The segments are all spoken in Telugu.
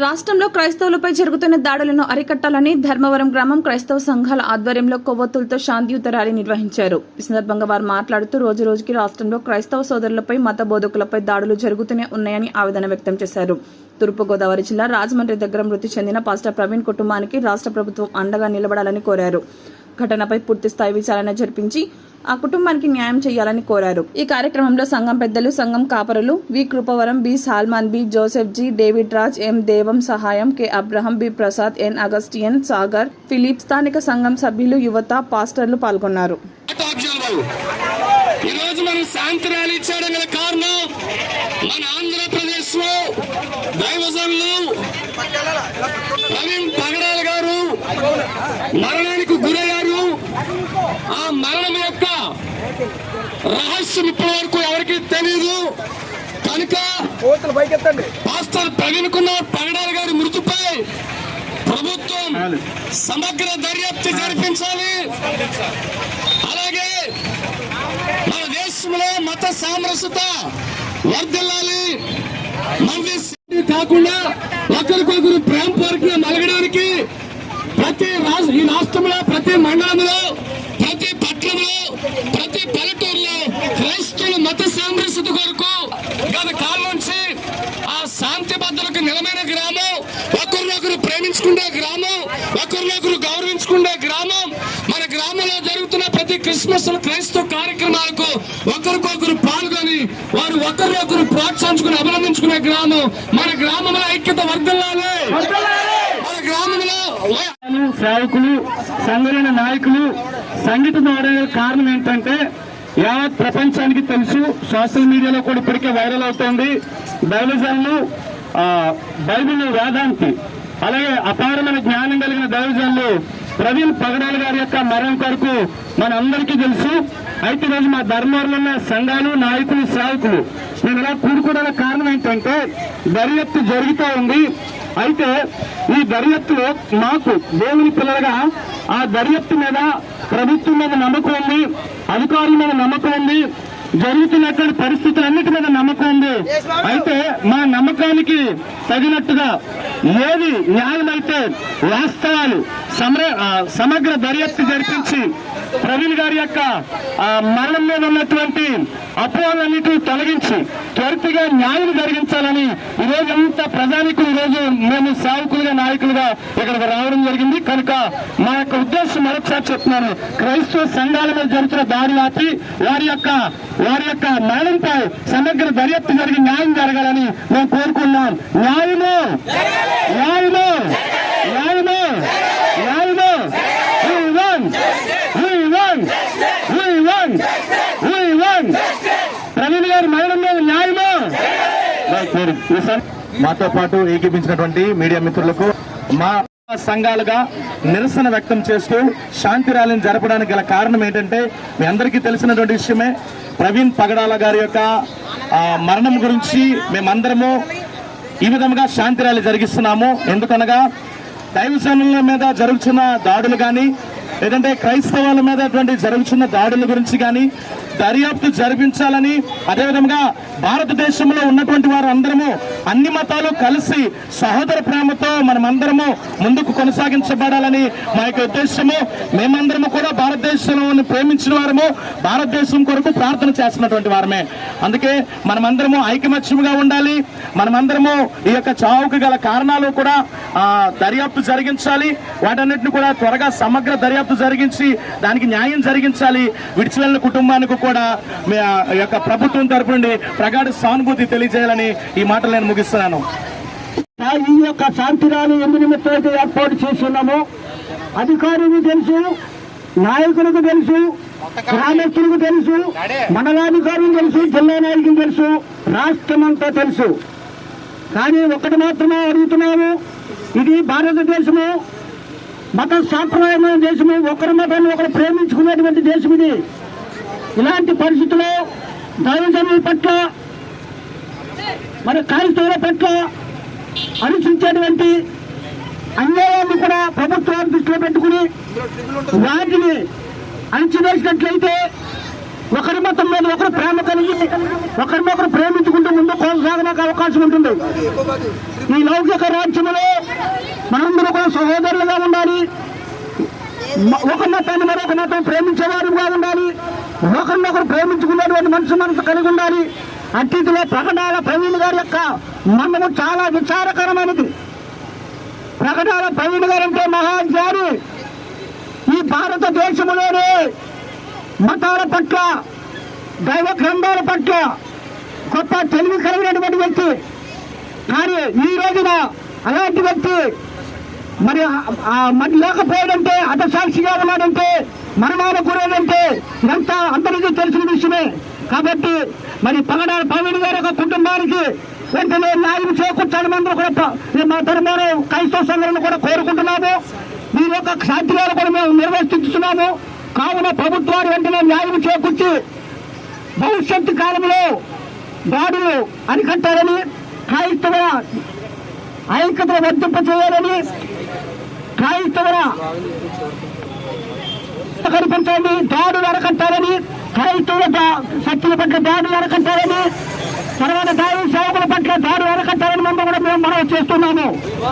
రాష్ట్రంలో క్రైస్తవులపై జరుగుతున్న దాడులను అరికట్టాలని ధర్మవరం గ్రామం క్రైస్తవ సంఘాల ఆధ్వర్యంలో కొవ్వొత్తులతో శాంతియుత ర్యాలీ నిర్వహించారు. ఈ సందర్భంగా వారు మాట్లాడుతూ రోజు రోజుకి రాష్ట్రంలో క్రైస్తవ సోదరులపై మత బోధకులపై దాడులు జరుగుతూనే ఉన్నాయని ఆవేదన వ్యక్తం చేశారు. తూర్పుగోదావరి జిల్లా రాజమండ్రి దగ్గర మృతి చెందిన పాస్టర్ ప్రవీణ్ కుటుంబానికి రాష్ట్ర ప్రభుత్వం అండగా నిలబడాలని కోరారు. ఘటనపై పూర్తి స్థాయి విచారణ జరిపించి ఆ కుటుంబానికి న్యాయం చేయాలని కోరారు. ఈ కార్యక్రమంలో సంఘం పెద్దలు సంఘం కాపరులు V. Krupavaram B. Solomon B. Joseph G. David Raj M. Devasahayam K. Abraham B. Prasad N. Augustine Sagar Philip స్థానిక సంఘం సభ్యులు యువత పాస్టర్లు పాల్గొన్నారు. ఈ రోజు మనం శాంతి ర్యాలీ చేయడం గల కారణం మన ఆంధ్రప్రదేశ్లో దైవజనులు ప్రవీణ్ పగడాల గారు మరణానికి గురయ్యారు ఆ మరణం యొక్క రహస్యం ఇప్పటి వరకు ఎవరికి తెలియదు కనుక పాస్టర్ ప్రవీణ్ కుమార్ పగడాల గారి మృతిపై ప్రభుత్వం సమగ్ర దర్యాప్తు జరిపించాలి. అలాగే మన దేశంలో మత సామరస్యత వర్ధిల్లాలి. మనది శాంతి కాకుండా ఒకరికొకరు ప్రేమ పూర్వకంగా మలగడానికి ప్రతి ఈ రాష్ట్రంలో ప్రతి మండలంలో ప్రతి పట్టణంలో ప్రతి పల్లెటూరులో క్రైస్తవుల మత సామరస్యత కొరకు గత కాలం నుంచి ఆ శాంతి భద్రతకు నిలమైన గ్రామం ఒకరినొకరు ప్రేమించుకునే గ్రామం ఒకరినొకరు గౌరవించుకునే గ్రామం మన గ్రామంలో జరుగుతున్న ప్రతి క్రిస్మస్ క్రైస్తవ కార్యక్రమాలకు ఒకరికొకరు పాల్గొని వారు ఒకరినొకరు ప్రోత్సహించుకుని అభినందించుకునే గ్రామం మన గ్రామంలో ఐక్యత వర్ధిల్లాలి. మన గ్రామంలో సేవకులు సంఘమైన నాయకులు సంగీత ద్వారా కారణం ఏంటంటే యావత్ ప్రపంచానికి తెలుసు సోషల్ మీడియాలో కూడా ఇప్పటికే వైరల్ అవుతోంది. దైవజనులు బైబిల్ వేదాంతి. అలాగే అపారమైన జ్ఞానం కలిగిన దైవజనులు ప్రవీణ్ పగడాల గారి యొక్క మరణం కొరకు మన అందరికీ తెలుసు. అయితే ఈరోజు మా ధర్మవరంలో ఉన్న సంఘాలు నాయకులు సేవకులు నేను ఇలా కూడుకోవడానికి కారణం ఏంటంటే దర్యాప్తు జరుగుతూ ఉంది. అయితే ఈ దర్యాప్తులో మాకు దేవుని పిల్లలుగా ఆ దర్యాప్తు మీద ప్రభుత్వం మీద నమ్మకం ఉంది అధికారుల మీద నమ్మకం ఉంది జరుగుతున్నటువంటి పరిస్థితులన్నిటి మీద నమ్మకం ఉంది. అయితే మా నమ్మకానికి తగినట్టుగా ఏది న్యాయమైతే వాస్తవాలు సమర- సమగ్ర దర్యాప్తు జరిపించి ప్రవీణ్ గారి యొక్క మరణం మీద ఉన్నటువంటి అపోహలన్నిటిని తొలగించి త్వరితగా న్యాయం జరిగించాలని ఈ రోజు అంత ప్రజానికి ఈ రోజు మేము సేవకులుగా నాయకులుగా ఇక్కడికి రావడం జరిగింది. కనుక మా యొక్క ఉద్దేశం మరొకసారి చెప్తున్నాను క్రైస్తవ సంఘాల మీద జరుగుతున్న దారి ఆపి వారి యొక్క వారి యొక్క మరణంపై సమగ్ర దర్యాప్తు జరిగి న్యాయం జరగాలని మేము కోరుకున్నాం న్యాయము న్యాయము న్యాయము న్యాయము We won! We won! We won! We won! Praveen గారి మరణం మీద న్యాయము మాతో పాటు ఏకీపించినటువంటి మీడియా మిత్రులకు మా సంఘాలుగా నిరసన వ్యక్తం చేస్తూ శాంతి ర్యాలీని జరపడానికి గల కారణం ఏంటంటే మీ అందరికీ తెలిసినటువంటి విషయమే ప్రవీణ్ పగడాల గారి యొక్క మరణం గురించి మేమందరము ఈ విధంగా శాంతి ర్యాలీ జరిగిస్తున్నాము. ఎందుకనగా దైవజనుల మీద జరుగుతున్న దాడులు కానీ లేదంటే క్రైస్తవాల మీద అటువంటి జరుగుతున్న దాడుల గురించి కానీ దర్యాప్తు జరిపించాలని అదేవిధంగా భారతదేశంలో ఉన్నటువంటి వారందరము అన్ని మతాలు కలిసి సహోదర ప్రేమతో మనమందరము ముందుకు కొనసాగించబడాలని మా యొక్క ఉద్దేశము. మేమందరము కూడా భారతదేశంలో ప్రేమించిన వారము భారతదేశం కొరకు ప్రార్థన చేస్తున్నటువంటి వారమే. అందుకే మనమందరము ఐకమత్యముగా ఉండాలి. మనమందరము ఈ యొక్క చావుకు గల కారణాలు కూడా దర్యాప్తు జరిగించాలి. వాటన్నిటిని కూడా త్వరగా సమగ్ర దర్యాప్తు జరిగించి దానికి న్యాయం జరిగించాలి. విడిచి కుటుంబానికి కూడా మీ యొక్క ప్రభుత్వం తరపు నుండి ప్రగాఢ సానుభూతి తెలియజేయాలని ఈ మాటలు నేను ముగిస్తున్నాను. ఈ యొక్క శాంతి రాని ఎందు నిమిత్తం అయితే ఏర్పాటు చేస్తున్నాము. అధికారులకు తెలుసు నాయకులకు తెలుసు గ్రామస్తులకు తెలుసు మండలాధికారులకు తెలుసు జిల్లా నాయకులకు తెలుసు రాష్ట్రమంతా తెలుసు. కానీ ఒకటి మాత్రమే అడుగుతున్నాము. ఇది భారతదేశము మత సాంప్రదాయమైన దేశము. ఒకరి మతాన్ని ఒకరు ప్రేమించుకునేటువంటి దేశం ఇది. ఇలాంటి పరిస్థితుల్లో దైవజనుల పట్ల మరి క్రైస్తవుల పట్ల అనుసరించేటువంటి అన్యాయాన్ని కూడా ప్రభుత్వాన్ని దృష్టిలో పెట్టుకుని వాటిని అణిచివేసినట్లయితే ఒకరి మతం మీద ఒకరు ప్రేమ కలిగి ఒకరినొకరు ప్రేమించుకుంటూ ముందు కొనసాగడానికి అవకాశం ఉంటుంది. ఈ లౌకిక రాజ్యములో మనందరూ కూడా సహోదరులుగా ఉండాలి. ఒక మతాన్ని మరొక మతం ప్రేమించేవారుగా ఉండాలి. ఒకరినొకరు ప్రేమించుకునేటువంటి మనసు మనసు కలిగి ఉండాలి. అతిథిలో ప్రకటన ప్రవీణ్ గారి యొక్క మనము చాలా విచారకరమైనది. ప్రకటన ప్రవీణ్ గారు అంటే మహాజ్ఞాని ఈ భారతదేశంలోనే మతాల పట్ల దైవ గ్రంథాల పట్ల గొప్ప తెలివి కలిగినటువంటి వ్యక్తి. కానీ ఈ రోజున అలాంటి వ్యక్తి మరి మరి లేకపోయాడంటే అటసాక్షిగా ఉన్నాడంటే మరణాల గురేదంటే ఇదంతా అందరికీ తెలిసిన విషయమే. కాబట్టి మరి పగడాల ప్రవీణ్ గారి యొక్క కుటుంబానికి వెంటనే న్యాయం చేకూర్చాలని అందరూ కూడా మా తరమైన క్రైస్తవ సంఘాలను కూడా కోరుకుంటున్నాము. దీని యొక్క సాధ్యాలు కూడా మేము నిర్వర్తిస్తున్నాము. కావున ప్రభుత్వాలు వెంటనే న్యాయం చేకూర్చి భవిష్యత్తు కాలంలో దాడులు అరికట్టాలని క్రైస్తవ ఐక్యతను వర్తింప చేయాలని కనిపించండి. దాడులు అరకట్టాలని రైతుల దా- శక్తుల పట్ల దాడులు అరకట్టాలని తర్వాత దాడి సేవకుల పట్ల దాడులు అరకట్టాలని మేము కూడా మేము మనం చేస్తున్నాము.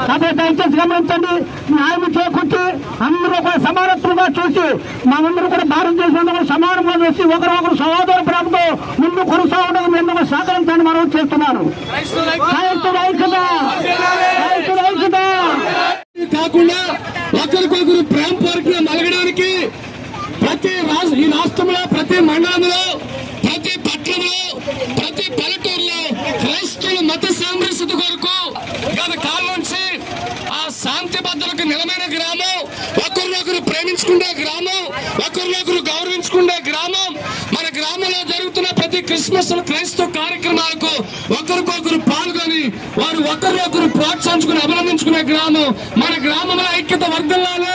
కాబట్టి దయచేసి గమనించండి. న్యాయం చేకూర్చి అందరూ కూడా సమానత్వంగా చూసి మనందరూ కూడా భారతదేశంలో కూడా సమానంగా చూసి ఒకరు సహోదర ప్రేమతో ముందు కొనసాగడం మేము సహకరించండి మనం చేస్తున్నాను క్రైస్తవ ఐక్యత క్రైస్తవ ఐక్యత కాకుండా ఒకరికొకరు ప్రేమ కోరికలు మలగడానికి ప్రతి రాష్ట్ర ఈ రాష్ట్రంలో ప్రతి మండలంలో ప్రతి పట్టణంలో ప్రతి పల్లెటూరులో క్రైస్తవుల మత సామరస్యత కొరకు గత కాలం నుంచి ఆ శాంతి భద్రతకు నిలమైన గ్రామం ఒకరినొకరు ప్రేమించుకునే గ్రామం ఒకరినొకరు గౌరవించుకునే గ్రామం. మన గ్రామంలో జరుగుతున్న ప్రతి క్రిస్మస్ క్రైస్తవ కార్యక్రమాలకు ఒకరికొకరు పాల్గొని వారు ఒకరినొకరు ప్రోత్సహించుకుని అభినందించుకునే గ్రామం మన గ్రామంలో ఐక్యత వర్ధిల్లాలి